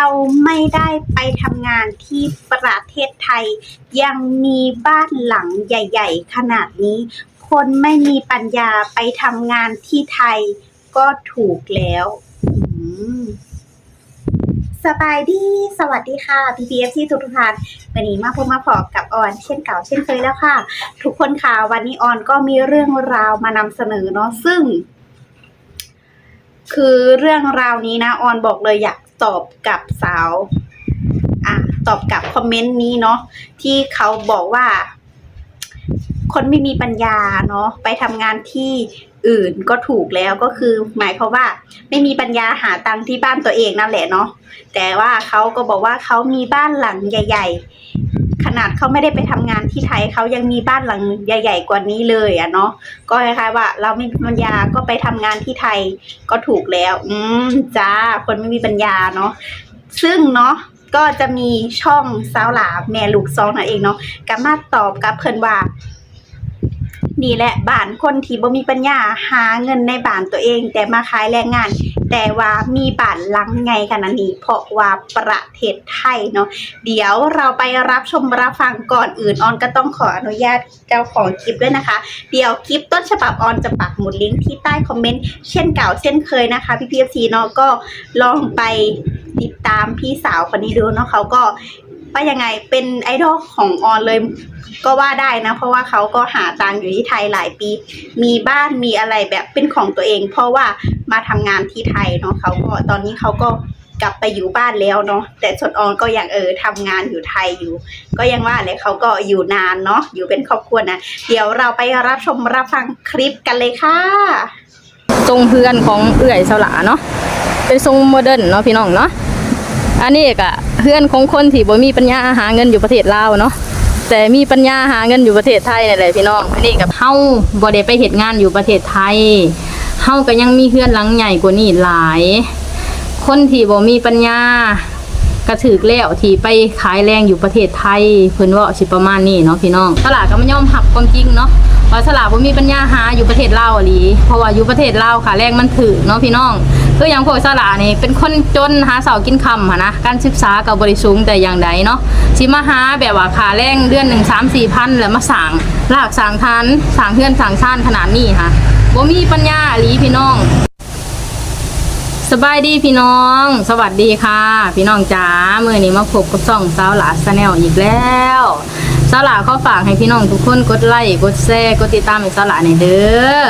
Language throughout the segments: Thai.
เราไม่ได้ไปทำงานที่ประเทศไทย ยังมีบ้านหลังใหญ่ ๆ ขนาดนี้ คนไม่มีปัญญาไปทำงานที่ไทยก็ถูกแล้วสบายดี สวัสดีค่ะ PPF ที่ทุกทุกท่านวันนี้มาพบมาพบกับออนเช่นเก่าเช่นเคยแล้วค่ะ ทุกคนค่ะ วันนี้ออนก็มีเรื่องราวมานำเสนอเนาะซึ่ง คือเรื่องราวนี้นะออนบอกเลยอยาก ตอบกับสาวอะตอบกับคอมเมนต์นี้เนาะที่เขาบอกว่า คนไม่มีปัญญาเนาะไปทำงานที่อื่นก็ถูกแล้วก็คือ หมายความว่า ไม่มีปัญญาหาตังค์ที่บ้านตัวเองนั่นแหละเนาะแต่ว่าเขาก็บอกว่าเขามีบ้านหลังใหญ่ ขนาดเขาไม่ได้ไปทำงานที่ไทยเขายังมีบ้านหลังใหญ่ ๆ กว่านี้เลยอะเนาะก็คล้ายๆว่า เราไม่มีปัญญาก็ไปทำงานที่ไทยก็ถูกแล้ว อืมจ้าคนไม่มีปัญญาเนาะซึ่งเนาะก็จะมีช่องสาวหลาแม่ลูกซองนั่นเองเนาะกามาตอบกับเพิ่นว่า นี่แหละบ้านคนที่บ่มีปัญญาหาเงินในบ้านตัวเอง แต่มาขายแรงงาน แต่ว่ามีบ้านหลังไงกันนะนี่เพราะว่าประเทศไทยเนาะเดี๋ยวเราไปรับชมรับฟังก่อนอื่นออนก็ต้องขออนุญาตเจ้าของคลิปด้วยนะคะ เดี๋ยวคลิปต้นฉบับออนจะปักหมุดลิงก์ที่ใต้คอมเมนต์เช่นเก่าเช่นเคยนะคะพี่พีเอฟซีเนาะก็ลองไปติดตามพี่สาวคนนี้ดูเนาะเขาก็ ว่ายังไงเป็นไอดอลของออนเลยก็ว่าได้นะ เพราะว่าเขาก็หาตังอยู่ที่ไทยหลายปี มีบ้านมีอะไรแบบเป็นของตัวเอง เพราะว่ามาทำงานที่ไทยเนาะเขาก็ตอนนี้เขาก็กลับไปอยู่บ้านแล้วเนาะแต่ส่วนออนก็ยังเออทำงานอยู่ไทยอยู่ ก็ยังว่าเลยเขาก็อยู่นานเนาะอยู่เป็นครอบครัวนะเดี๋ยวเราไปรับชมรับฟังคลิปกันเลยค่ะทรงเพื่อนของเอื่อยสลาเนาะเป็นทรงโมเดิร์นเนาะพี่น้องเนาะ อันนี้ก็เพื่อนของคนที่บ่มีปัญญาหาเงินอยู่ประเทศลาวเนาะแต่มีปัญญาหาเงินอยู่ประเทศไทยนี่แหละพี่น้องอันนี้กับเฮาบ่ได้ไปเฮ็ดงานอยู่ประเทศไทยเฮาก็ยังมีเพื่อนหลังใหญ่กว่านี้หลาย คนที่บ่มีปัญญากระถือแล้วที่ไปขายแรงอยู่ประเทศไทยเพิ่นว่าสิประมาณนี้เนาะพี่น้องตลาดก็ไม่ยอมหับความจริงเนาะว่าสลากบ่มีปัญญาหาอยู่ประเทศลาวอะหลีเพราะว่าอยู่ประเทศลาวค่ะแรงมันถือเนาะพี่น้อง คืออย่างพวกสลานี่เป็นคนจนหาเสากินคำอะนะการศึกษาก็บ่ได้สูงแต่อย่างใดเนาะสิมาหาแบบว่าค่าแรงเดือนหนึ่งสามสี่พันแล้วมาสั่งลากสั่งทันสั่งเฮือนสั่งซ่านขนาดนี้ค่ะบ่มีปัญญาอะหลีพี่น้องสบายดีพี่น้อง สวัสดีค่ะ พี่น้องจ๋าเมื่อนี้มาพบกับช่องสาวหลาชาแนลอีกแล้วสาวหลาขอฝากให้พี่น้องทุกคนกดไลค์กดแชร์กดติดตามให้สาวหลาในเด้อ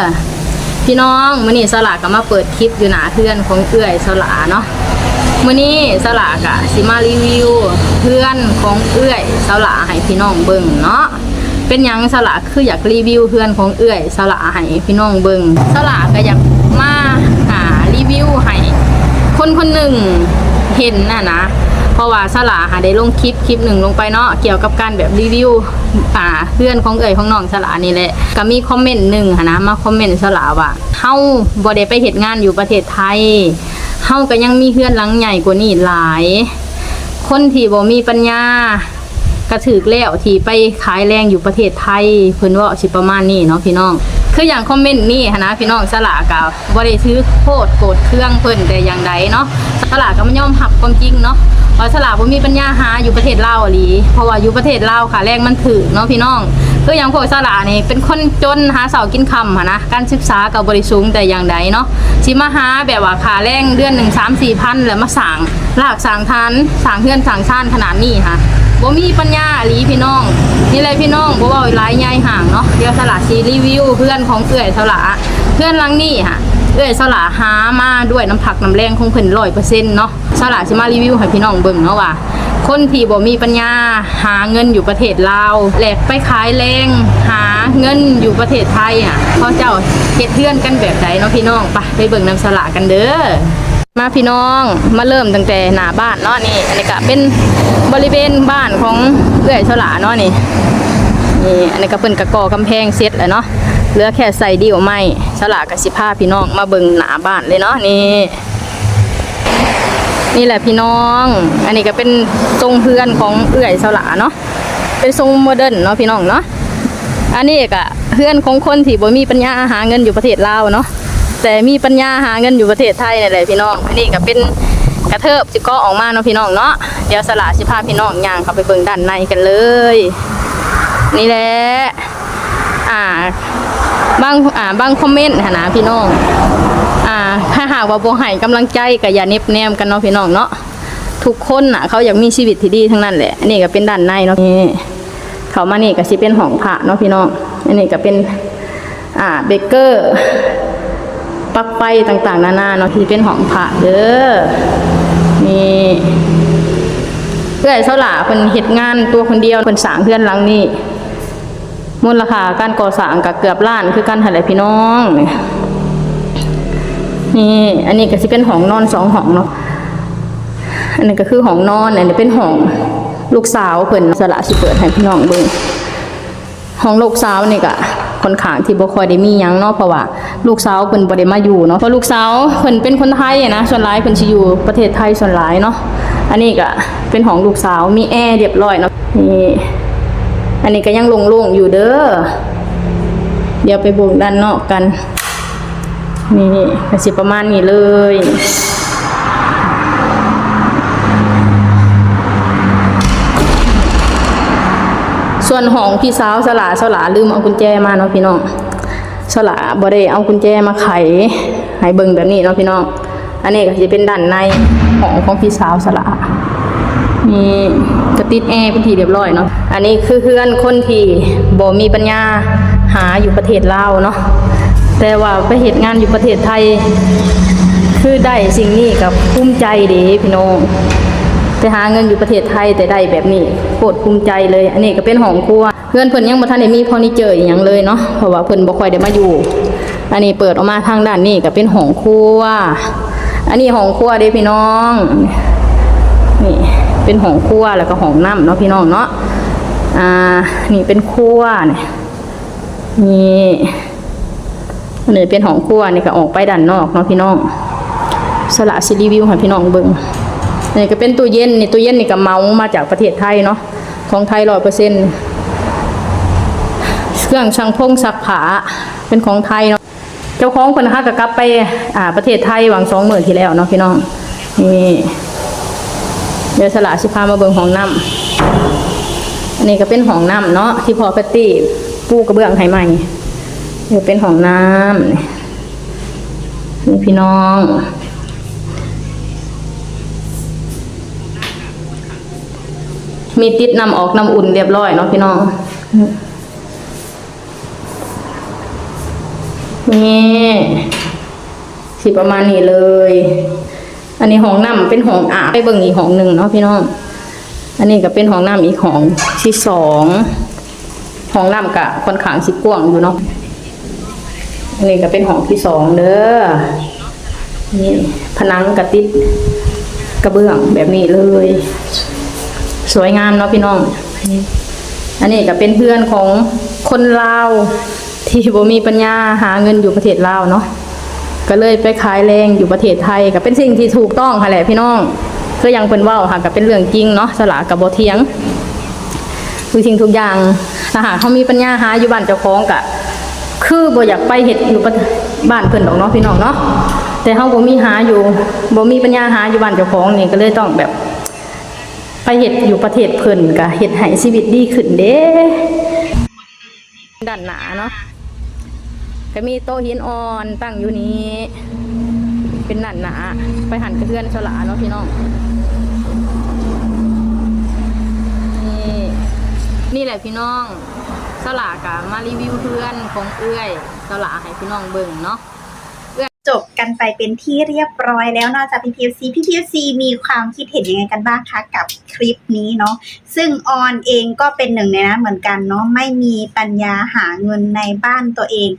พี่น้องมื่อนี้สลากก็มาเปิดคลิปอยู่หนาเพื่อนของเอื้อยสลาเนาะมื่อนี้สลากอะสิมารีวิวเพื่อนของเอื้อยสลาให้พี่น้องเบิ่งเนาะเป็นยังสลาคืออยากรีวิวเพื่อนของเอื้อยสลาให้พี่น้องเบิ่งสลาก็อยากมาหารีวิวให้คนคนหนึ่งเห็นน่ะนะ เพราะว่าสลาหาได้ลงคลิปคลิปหนึ่งลงไปเนาะเกี่ยวกับการแบบรีวิวอ่าเพื่อนของเอ่ยของน้องสลานี่แหละก็มีคอมเมนต์หนึ่งนะมาคอมเมนต์สลาว่าเฮาบ่ได้ไปเฮ็ดงานอยู่ประเทศไทยเฮาก็ยังมีเพื่อนหลังใหญ่กว่านี้หลาย คนที่บ่มีปัญญากระถือแล้วที่ไปขายแรงอยู่ประเทศไทยเพิ่นว่าสิประมาณนี้เนาะพี่น้อง คืออย่างคอมเมนต์นี่นะพี่น้องสลากับบ่ได้ซื้อโคตรโกรธเครื่องเพิ่นแต่อย่างใดเนาะ สลาก็ไม่ยอมหับความจริงเนาะว่าสลาบ่มีปัญญาหาอยู่ประเทศลาวอะหลีเพราะว่าอยู่ประเทศลาวค่ะแรงมันถือเนาะพี่น้องคือย่างพวกสลานี่เป็นคนจนหาเสากินคำนะการศึกษาก็บ่ได้สูงแต่อย่างใดเนาะสิมาหาแบบว่าค่าแรงเดือนหนึ่งสามสี่พันแล้วมาสั่งลากสั่งทันสั่งเฮือนสั่งซ่านขนาดนี้ค่ะบ่มีปัญญาหลีพี่น้องนี่เลยพี่น้องบ่เว้าหลายใหญ่ห่างเนาะเดี๋ยวสละสีรีวิวเพื่อนของเอื้อยสละเพื่อนลังนี่ค่ะ เอ้ยสละหามาด้วยน้ำผักน้ำแรงของเพิ่น100%เนาะสละสิมารีวิวให้พี่น้องเบิ่งเนาะว่า คนที่บ่มีปัญญาหาเงินอยู่ประเทศลาวแหลกไปขายแรงหาเงินอยู่ประเทศไทยอะเขาเจ้าเฮ็ดเพื่อนกันแบบใดเนาะพี่น้องไปไปเบิ่งน้ำสละกันเด้อมาพี่น้องมาเริ่มตั้งแต่หน้าบ้านเนาะนี่อันนี้ก็เป็นบริเวณบ้านของเอื้อยฉลาเนาะนี่นี่อันนี้ก็เพิ่นกระกอกำแพงเสร็จแล้วเนาะ เหลือแค่ใส่เดิวไม้ฉลากับสิพาพี่น้องมาเบิงหนาบ้านเลยเนาะนี่ นี่แหละพี่น้อง อันนี้ก็เป็นทรงเพื่อนของเอื้อยฉลาเนาะเป็นทรงโมเดิร์นเนาะพี่น้องเนาะอันนี้ก็เพื่อนของคนที่บ่มีปัญญาหาเงินอยู่ประเทศลาวเนาะแต่มีปัญญาหาเงินอยู่ประเทศไทยนี่แหละพี่น้องอันนี้ก็เป็นกระเทิบสิก็ออกมาเนาะพี่น้องเนาะเดี๋ยวสละสิพาพี่น้องย่างเข้าไปเบิ่งด้านในกันเลย นี่แหละอ่า บางอ่าบางคอมเมนต์หั้นะพี่น้องอ่าถ้าหากว่าบ่ให้กำลังใจก็อย่าเน็บแนมกันเนาะพี่น้องเนาะทุกคนน่ะเขาอยากมีชีวิตที่ดีทั้งนั้นแหละอันนี้ก็เป็นด้านในเนาะนี่เขามานี่ก็สิเป็นห้องพระเนาะพี่น้องอันนี้ก็เป็นอ่าเบเกอร์ปักไฟต่างๆ นานาเนาะที่เป็นห้องพระเด้อนี่เพื่อให้เท่าหล่าเพิ่นเฮ็ดงานตัวคนเดียวเพิ่นสางเพื่อนหลังนี้ มูลค่าการก่อสร้างก็เกือบล้านคือกันหั่นแหละพี่น้องนี่ อันนี้ก็สิเป็นห้องนอนสองห้องเนาะอันนี้ก็คือห้องนอนอันนี้เป็นห้องลูกสาวเพิ่นสละสิเปิดให้พี่น้องเบิ่งห้องลูกสาวนี่ก็ค่อนข้างที่บ่ค่อยได้มีหยังเนาะเพราะว่าลูกสาวเพิ่นบ่ได้มาอยู่เนาะเพราะลูกสาวเพิ่นเป็นคนไทยนะส่วนหลายเพิ่นสิอยู่ประเทศไทยส่วนหลายเนาะอันนี้ก็เป็นห้องลูกสาวมีแอร์เรียบร้อยเนาะนี่ อันนี้ก็ยังโล่งๆอยู่เด้อ เดี๋ยวไปบิ่งด้านนอกกัน นี่ก็สิประมาณนี้เลยส่วนของพี่สาวสลาสลาลืมเอากุญแจมาเนาะพี่น้องสลาบ่ได้เอากุญแจมาไขให้เบิ่งแบบนี้เนาะพี่น้อง อันนี้ก็จะเป็นด้านในของของพี่สาวสลานี่ ติดแอร์เป็นทีเรียบร้อยเนาะอันนี้คือเพื่อนคนที่บ่มีปัญญาหาอยู่ประเทศลาวเนาะแต่ว่าไปเหตุงานอยู่ประเทศไทย คือได้สิ่งนี้กับภูมิใจเดีพี่น้องไปหาเงินอยู่ประเทศไทยแต่ได้แบบนี้โคตรภูมิใจเลย อันนี้ก็เป็นห้องครัวเพื่อนเพิ่นยังบ่ทันได้มีเฟอร์นิเจอร์อหย่างเลยเนาะเพราะว่าเพิ่นบ่ค่อยได้มาอยู่ อันนี้เปิดออกมาทางด้านนี้ก็เป็นห้องครัวอันนี้ห้องครัวเด้พี่น้องนี่ เป็นห้องครัวแล้วก็ห้องน้ำเนาะพี่น้องเนาะอ่านี่เป็นครัวเนี่ยนี่อันนี้เป็นห้องครัวนี่ก็ออกไปด้านนอกเนาะพี่น้องสละสิรีวิวให้พี่น้องเบิ่งนี่ก็เป็นตู้เย็นนี่ตู้เย็นนี่ก็เมามาจากประเทศไทยเนาะของไทยร้อยเปอร์เซ็นต์เครื่องช่างพงซักผาเป็นของไทยเนาะเจ้าของคนนะคะก็กลับไปอ่าประเทศไทยหวังสองหมื่นที่แล้วเนาะพี่น้องนี่ เดี๋ยวสละสิพามาเบิ่งห้องน้ำอันนี้ก็เป็นห้องน้ำเนาะที่พอแพตตี้ปูกระเบื้องให้ใหม่เดี๋ยวเป็นห้องน้ำนี่นี่พี่น้องมีติดน้ำออกน้ำอุ่นเรียบร้อยเนาะพี่น้อง นี่ สิประมาณนี้เลย อันนี้ห้องน้ำเป็นห้องอาบไปเบิ่งอีกห้องหนึ่งเนาะพี่น้อง อันนี้ก็เป็นห้องน้ำอีกห้องที่สองห้องน้ำกะค่อนข้างสิกว้างอยู่เนาะอันนี้ก็เป็นห้องที่สองเด้อนี่ผนังกระติดกระเบื้องแบบนี้เลย สวยงามเนาะพี่น้องอันนี้ก็เป็นเพื่อนของคนลาวที่บ่มีปัญญาหาเงินอยู่ประเทศลาวเนาะ ก็เลยไปขายแรงอยู่ประเทศไทยก็เป็นสิ่งที่ถูกต้องค่ะแหละพี่น้องคือยังเป็นว่าค่ะก็เป็นเรื่องจริงเนาะสละกับบเทียงคือสิ่งทุกอย่างถ้าหากเขามีปัญญาหาอยู่บ้านเจ้าของกะคือบ่อยากไปเฮ็ดอยู่บ้านเพิ่นดอกเนาะพี่น้องเนาะแต่เฮาบ่มีหาอยู่บ่มีปัญญาหาอยู่บ้านเจ้าของนี่ก็เลยต้องแบบ ไปเฮ็ดอยู่ประเทศเพิ่อนก็เฮ็ดให้ชีวิตดีขึ้นเด้ด้านหนาเนาะ ก็มีโต๊ะหินอ่อนตั้งอยู่นี้ เป็นหนันหนาไปหันกระเทือนฉลาเนาะพี่น้องนี่นี่แหละพี่น้องสลากะมารีวิวเพื่อนของเอื้อยสลาให้พี่น้องเบิ่งเนาะ จบกันไปเป็นที่เรียบร้อยแล้วนอกจาก PPFC PPFC มีความคิดเห็นยังไงกันบ้างคะกับคลิปนี้เนาะซึ่งออนเองก็เป็นหนึ่งในนั้นเหมือนกันเนาะไม่มีปัญญาหาเงินในบ้านตัวเอง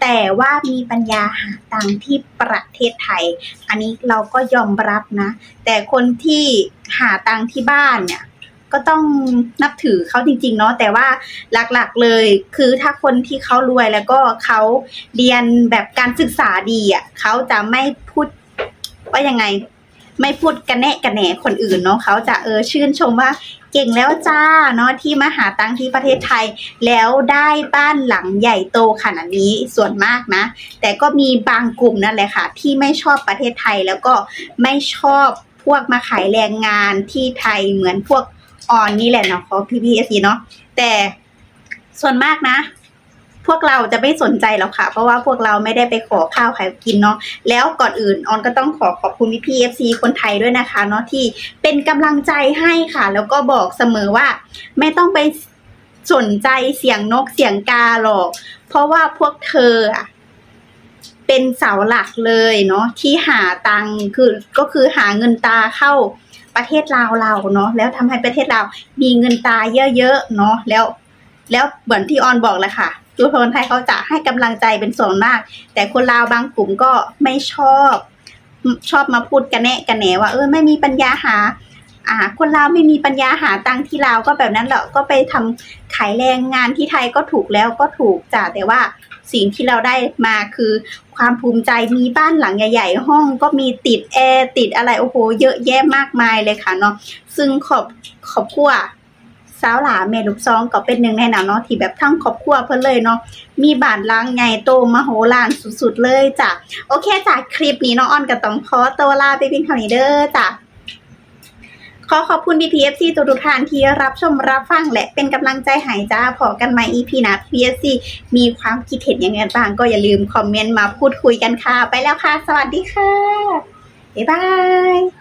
แต่ว่ามีปัญญาหาตังที่ประเทศไทย อันนี้เราก็ยอมรับนะ แต่คนที่หาตังที่บ้านเนี่ย ก็ต้องนับถือเขาจริง ๆ เนาะแต่ว่าหลักๆเลย คือถ้าคนที่เขารวยแล้วก็เขาเรียนแบบการศึกษาดีอะเขาจะไม่พูดว่ายังไง ไม่พูดกันแนะกันแหนคนอื่นเนาะเขาจะเออชื่นชมว่าเก่งแล้วจ้าเนาะที่มาหาตังที่ประเทศไทย แล้วได้บ้านหลังใหญ่โตขนาดนี้ส่วนมากนะ แต่ก็มีบางกลุ่มนั่นแหละค่ะ ที่ไม่ชอบประเทศไทยแล้วก็ไม่ชอบพวกมาขายแรงงานที่ไทยเหมือนพวก ออนนี่แหละเนาะของพี่พีเอซีเนาะแต่ส่วนมากนะ พวกเราจะไม่สนใจหรอกค่ะ เพราะว่าพวกเราไม่ได้ไปขอข้าวใครกินเนาะแล้วก่อนอื่นออนก็ต้องขอขอบคุณพี่พีเอฟซีคนไทยด้วยนะคะ เนาะที่เป็นกำลังใจให้ค่ะ แล้วก็บอกเสมอว่า ไม่ต้องไปสนใจเสียงนกเสียงกาหรอก เพราะว่าพวกเธออะเป็นเสาหลักเลยเนาะที่หาตังคือก็คือหาเงินตาเข้า ประเทศลาวเราเนาะแล้วทำให้ประเทศเรามีเงินตาเยอะๆเนาะแล้ว แล้วเหมือนที่ออนบอกเลยค่ะทุกคนไทยเขาจะให้กำลังใจเป็นส่วนมาก แต่คนลาวบางกลุ่มก็ไม่ชอบชอบมาพูดกันแนะกันแหนว่าเออไม่มีปัญญาหาอ่าคนลาวไม่มีปัญญาหาตังที่ลาวก็แบบนั้นแหละก็ไปทำขายแรงงานที่ไทยก็ถูกแล้วก็ถูกจ้ะแต่ว่าสิ่งที่เราได้มาคือ ความภูมิใจมีบ้านหลังใหญ่ ๆ ห้องก็มีติดแอร์ติดอะไรโอ้โหเยอะแยะมากมายเลยค่ะเนาะซึ่งขอบขอบครัวสาวหลาเมลูกซองก็เป็นหนึ่งในหนั้นเนาะที่แบบทั้งครอบครัวเพิ่นเลยเนาะมีบานล้างใหญ่โตมโหฬารสุดๆเลยจ้ะโอเคจากคลิปนี้น้องอ้อนกับต้องพอตัวลาไปเพียงเท่านี้เด้อจ้ะ ขอขอบคุณ BPFC ทุกทุกท่านที่รับชมรับฟังและเป็นกำลังใจให้จ้าพอกันใหม่ EP หนะ BPFC มีความคิดเห็นยังไงบ้างก็อย่าลืมคอมเมนต์มาพูดคุยกันค่ะ ไปแล้วค่ะ สวัสดีค่ะ บ๊ายบาย